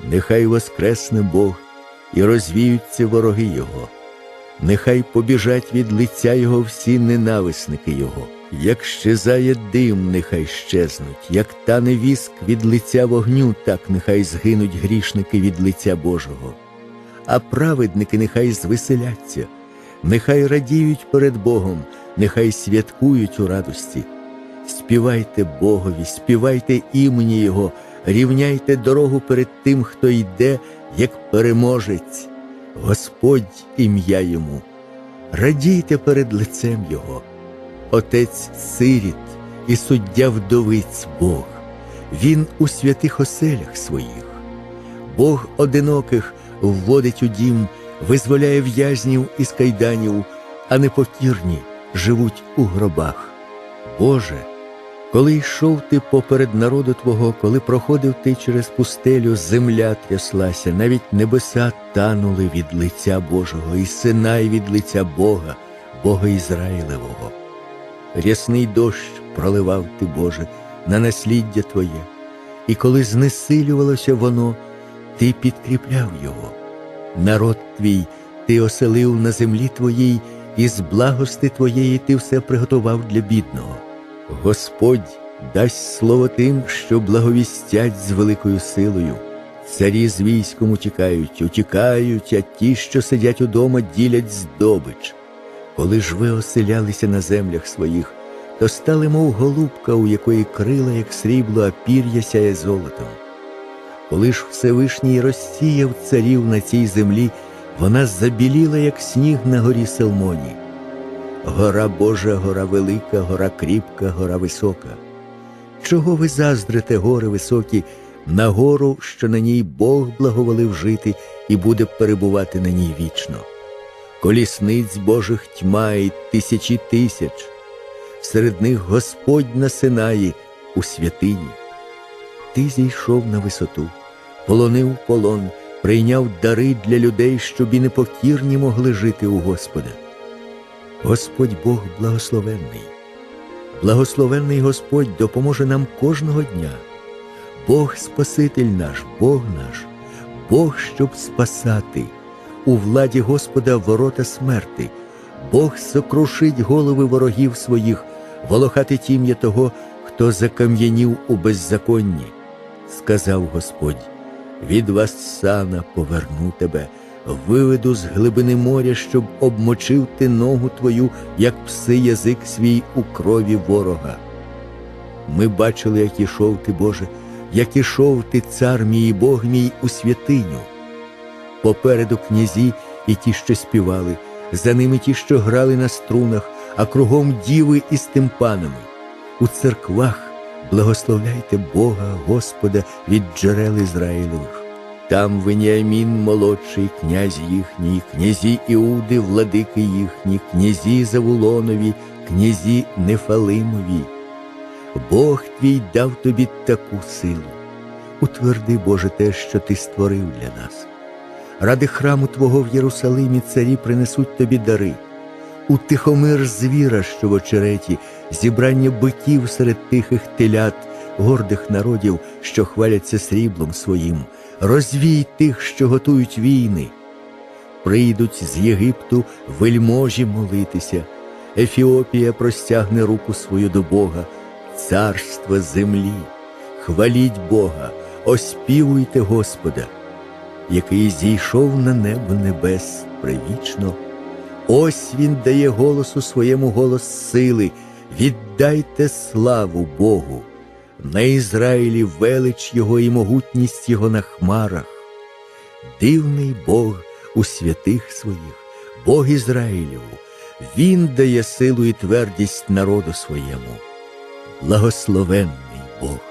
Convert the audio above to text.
Нехай воскресне Бог і розвіються вороги Його. Нехай побіжать від лиця Його всі ненависники Його. Як щезає дим, нехай щезнуть, як тане віск від лиця вогню, так нехай згинуть грішники від лиця Божого. А праведники нехай звеселяться, нехай радіють перед Богом, нехай святкують у радості. Співайте Богові, співайте імені Його, рівняйте дорогу перед тим, хто йде, як переможець. Господь ім'я йому, радійте перед лицем Його, Отець сиріт і суддя вдовиць Бог, Він у святих оселях своїх, Бог одиноких вводить у дім, визволяє в'язнів із кайданів, а непокірні живуть у гробах. Боже, коли йшов ти поперед народу Твого, коли проходив ти через пустелю, земля тряслася, навіть небеса танули від лиця Божого, і синай від лиця Бога, Бога Ізраїлевого. Рясний дощ проливав ти, Боже, на насліддя Твоє, і коли знесилювалося воно, ти підкріпляв його. Народ твій ти оселив на землі твоїй, і з благости твоєї ти все приготував для бідного. Господь дасть слово тим, що благовістять з великою силою. Царі з військом утікають, утікають, а ті, що сидять удома, ділять здобич. Коли ж ви оселялися на землях своїх, то стали, мов голубка, у якої крила, як срібло, а пір'я сяє золотом. Коли ж Всевишній розсіяв царів на цій землі, вона забіліла, як сніг на горі Селмоні. Гора Божа, гора велика, гора кріпка, гора висока. Чого ви заздрите, гори високі, на гору, що на ній Бог благоволив жити і буде перебувати на ній вічно? Колісниць Божих тьма і тисячі тисяч, серед них Господь на Синаї у святині. Ти зійшов на висоту, полонив полон, прийняв дари для людей, щоб і непокірні могли жити у Господа. Господь Бог благословенний. Благословенний Господь допоможе нам кожного дня. Бог Спаситель наш, Бог наш, Бог, щоб спасати, у владі Господа ворота смерти, Бог сокрушить голови ворогів своїх, волохати тім'я того, хто закам'янів у беззаконні. Сказав Господь, від вас сана поверну тебе, виведу з глибини моря, щоб обмочив ти ногу твою, як пси язик свій у крові ворога. Ми бачили, як ішов ти, Боже, як ішов ти, цар мій Бог мій у святиню. Попереду князі і ті, що співали, за ними ті, що грали на струнах, а кругом діви із тимпанами. У церквах благословляйте Бога, Господа від джерел Ізраїлевих. Там Веніамін молодший, князь їхній, князі Іуди, владики їхні, князі Завулонові, князі Нефалимові. Бог твій дав тобі таку силу. Утверди, Боже, те, що ти створив для нас. Ради храму Твого в Єрусалимі царі принесуть тобі дари. Утихомир звіра, що в очереті, зібрання биків серед тихих телят, гордих народів, що хваляться сріблом своїм, розвій тих, що готують війни. Прийдуть з Єгипту вельможі молитися, Ефіопія простягне руку свою до Бога, царство землі, хваліть Бога, оспівуйте Господа, який зійшов на небо небес привічно. Ось він дає голосу своєму голос сили, віддайте славу Богу, на Ізраїлі велич Його і могутність Його на хмарах. Дивний Бог у святих своїх, Бог Ізраїлів, Він дає силу і твердість народу своєму. Благословенний Бог.